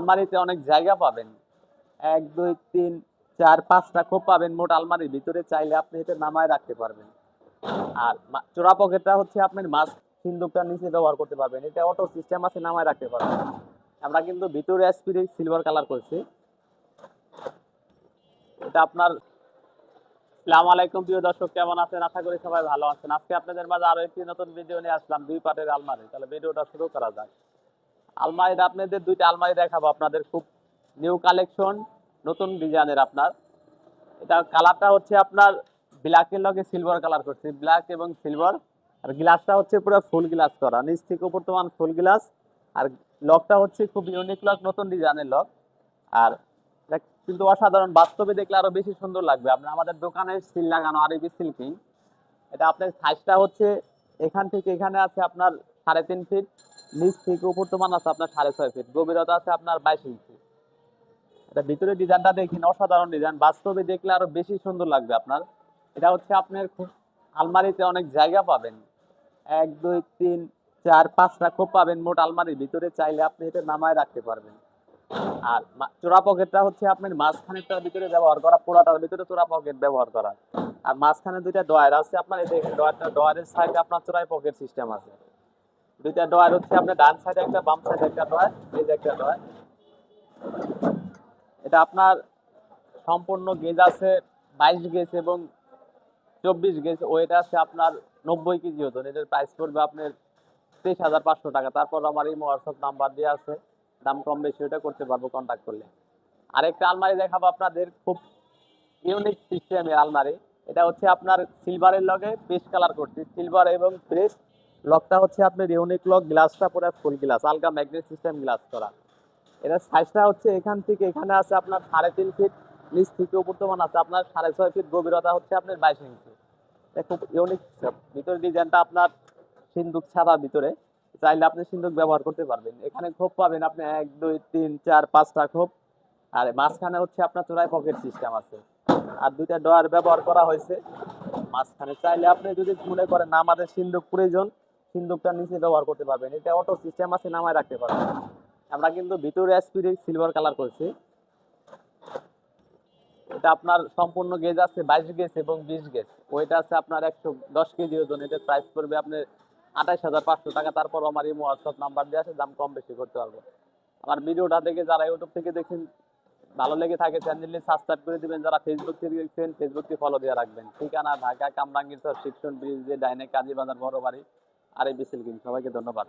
আলমারিতে অনেক জায়গা পাবেন। এক, দুই, তিন, চার, পাঁচটা খোপ পাবেন মোট আলমারির ভিতরে, চাইলে আপনি এটা নামায় রাখতে পারবেন। আর চোরা পকেটটা হচ্ছে আপনার মাস্ক, সিন্দুকটা নিচে ব্যবহার করতে পারবেন। এটা অটো সিস্টেম আছে, নামায় রাখতে পারবেন। আমরা কিন্তু ভিতরে স্পিরিট সিলভার কালার করছি। এটা আপনার, সালাম আলাইকুম প্রিয় দর্শক, কেমন আছেন? আশা করি সবাই ভালো আছেন। আজকে আপনাদের মাঝে আরও একটি নতুন ভিডিও নিয়ে আসলাম, দুই পাটের আলমারি। তাহলে ভিডিওটা শুরু করা যাক। আলমারিটা আপনাদের দুইটা আলমারি দেখাবো। আপনাদের খুব নিউ কালেকশন নতুন ডিজাইনের আপনার। এটা কালারটা হচ্ছে আপনার ব্ল্যাকের লগে সিলভার কালার করছে। ব্ল্যাক এবং সিলভার আর গ্লাসটা হচ্ছে পুরো ফুল গ্লাস করা। নিচ থেকে উপর তোমার ফুল গ্লাস আর লকটা হচ্ছে খুব ইউনিক লক নতুন ডিজাইনের লক আর কিন্তু অসাধারণ। বাস্তবে দেখলে আরও বেশি সুন্দর লাগবে। আপনার আমাদের দোকানে সিল লাগানো আর আরবি সিল্কিং এটা আপনার সাইজটা হচ্ছে এখান থেকে এখানে আছে আপনার সাড়ে তিন ফিট নিচ থেকে উপর তোমার আছে আপনার সাড়ে ছয় ফিট গভীরতা আছে আপনার বাইশ ইঞ্চি এটা ভিতরে ডিজাইনটা দেখেন অসাধারণ ডিজাইন বাস্তবে দেখলে আরও বেশি সুন্দর লাগবে আপনার। এটা হচ্ছে আপনার খুব আলমারিতে অনেক জায়গা পাবেন। এক, দুই, তিন, চার, পাঁচটা খোপ পাবেন মোট আলমারির ভিতরে, চাইলে আপনি এটা নামায় রাখতে পারবেন। আর চোরা পকেটটা হচ্ছে আপনার মাঝখানেরটার ভিতরে ব্যবহার করা, পুরাটার ভিতরে চোরা পকেট ব্যবহার করা। আর মাঝখানে দুইটা ডয়ার আছে, আপনার এই ডয়ারটা ডয়ারের সাইডে আপনার চোরাই পকেট সিস্টেম আছে। দুইটা ডয়ার হচ্ছে আপনার ডান সাইডে একটা, বাম সাইডে একটা ডয়ার এই যে একটা ডয়ার এটা আপনার সম্পূর্ণ গেজ আছে বাইশ গেজ এবং চব্বিশ গেজ। ওয়েট আছে আপনার নব্বই কেজি ওজন। এটার প্রাইস পড়বে আপনার তেইশ হাজার পাঁচশো টাকা। তারপর আমার এই হোয়াটসঅ্যাপ নাম্বার দেওয়া আছে। দাম কম বেশি, ওটা করতে পারব কন্ট্যাক্ট করলে। আরেকটা আলমারি দেখাবো আপনাদের, খুব ইউনিক সিস্টেমের আলমারি। এটা হচ্ছে আপনার সিলভারের লগে পেস্ট কালার করছি। সিলভার এবং পেস্ট লকটা হচ্ছে আপনার ইউনিক লক, গ্লাসটা পুরো ফুল গ্লাস, আলগা ম্যাগনেট সিস্টেম গ্লাস করা। এটা সাইজটা হচ্ছে এখান থেকে, এখানে আছে আপনার সাড়ে তিন ফিট, নিচ থেকে উপর তোমান আছে আপনার সাড়ে ছয় ফিট, গভীরতা হচ্ছে আপনার বাইশ ইঞ্চি। এটা খুব ইউনিক ভিতরে ডিজাইনটা আপনার সিন্দুক ছাড়া ভিতরে, চাইলে আপনি সিন্দুক ব্যবহার করতে পারবেন। এখানে খোপ পাবেন আপনি এক, দুই, তিন, চার, পাঁচটা খোপ। আর মাঝখানে হচ্ছে আপনার চোরাই পকেট সিস্টেম আছে। আর দুইটা ডয়ার ব্যবহার করা হয়েছে। মাঝখানে চাইলে আপনি যদি মনে করেন আমাদের সিন্দুক প্রয়োজন সিন্দুকটা নিচে ব্যবহার করতে পারবেন। এটা অটো সিস্টেম আছে, নামায় রাখতে পারবেন। আমরা কিন্তু ভিতরে স্পিরিট সিলভার কালার করছি। এটা আপনার সম্পূর্ণ গেজ আছে বাইশ গেজ এবং বিশ গেজ ওইটা আছে আপনার একশো দশ কেজি ওজন। এটার প্রাইস পড়বে আপনার আঠাইশ হাজার পাঁচশো টাকা। তারপর আমার এই হোয়াটসঅ্যাপ নাম্বার দিয়ে আছে, দাম কম বেশি করতে পারব। আমার ভিডিওটা দেখে যারা ইউটিউব থেকে দেখছেন, ভালো লেগে থাকে চ্যানেলটি সাবস্ক্রাইব করে দিবেন। যারা ফেসবুক থেকে দেখছেন ফেসবুককে ফলো দিয়ে রাখবেন। ঠিকানা ঢাকা, কামরাঙ্গীর শিক্ষণ ব্রিজ যে ডাইনে কাজী বাজার বড় বাড়ি। আর এই বিসিল কিং সবাইকে ধন্যবাদ।